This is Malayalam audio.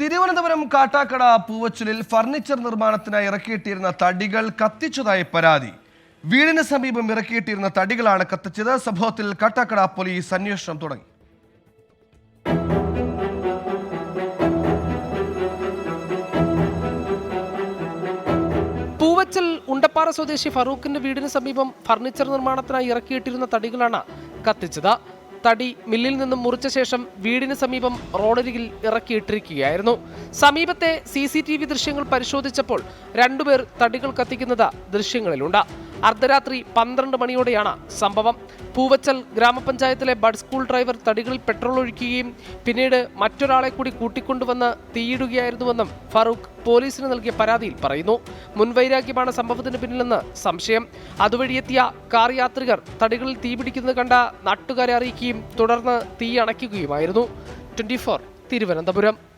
തിരുവനന്തപുരം കാട്ടാക്കട പൂവച്ചലിൽ ഫർണിച്ചർ നിർമ്മാണത്തിനായി ഇറക്കിയിട്ടിരുന്ന തടികൾ കത്തിച്ചതായി പരാതി. വീടിന് സമീപം ഇറക്കിയിട്ടിരുന്ന തടികളാണ് കത്തിച്ചത്. സംഭവത്തിൽ കാട്ടാക്കട പോലീസ് അന്വേഷണം തുടങ്ങി. പൂവച്ചൽ ഉണ്ടപ്പാറ സ്വദേശി ഫറൂഖിന്റെ വീടിന് സമീപം ഫർണിച്ചർ നിർമ്മാണത്തിനായി ഇറക്കിയിട്ടിരുന്ന തടികളാണ് കത്തിച്ചത്. തടി മില്ലിൽ നിന്നും മുറിച്ച ശേഷം വീടിന് സമീപം റോഡരികിൽ ഇറക്കിയിട്ടിരിക്കുകയായിരുന്നു. സമീപത്തെ സി ദൃശ്യങ്ങൾ പരിശോധിച്ചപ്പോൾ രണ്ടുപേർ തടികൾ കത്തിക്കുന്നത് ദൃശ്യങ്ങളിലുണ്ട്. അർദ്ധരാത്രി പന്ത്രണ്ട് മണിയോടെയാണ് സംഭവം. പൂവച്ചൽ ഗ്രാമപഞ്ചായത്തിലെ ബഡ് സ്കൂൾ ഡ്രൈവർ തടികളിൽ പെട്രോൾ ഒഴിക്കുകയും പിന്നീട് മറ്റൊരാളെ കൂടി കൂട്ടിക്കൊണ്ടുവന്ന് തീയിടുകയായിരുന്നുവെന്നും ഫറൂഖ് പോലീസിന് നൽകിയ പരാതിയിൽ പറയുന്നു. മുൻവൈരാഗ്യമാണ് സംഭവത്തിന് പിന്നിലെന്ന് സംശയം. അതുവഴിയെത്തിയ കാർ യാത്രികർ തടികളിൽ തീപിടിക്കുന്നത് കണ്ട നാട്ടുകാരെ അറിയിക്കുകയും തുടർന്ന് തീ അണയ്ക്കുകയുമായിരുന്നു. ട്വന്റി തിരുവനന്തപുരം.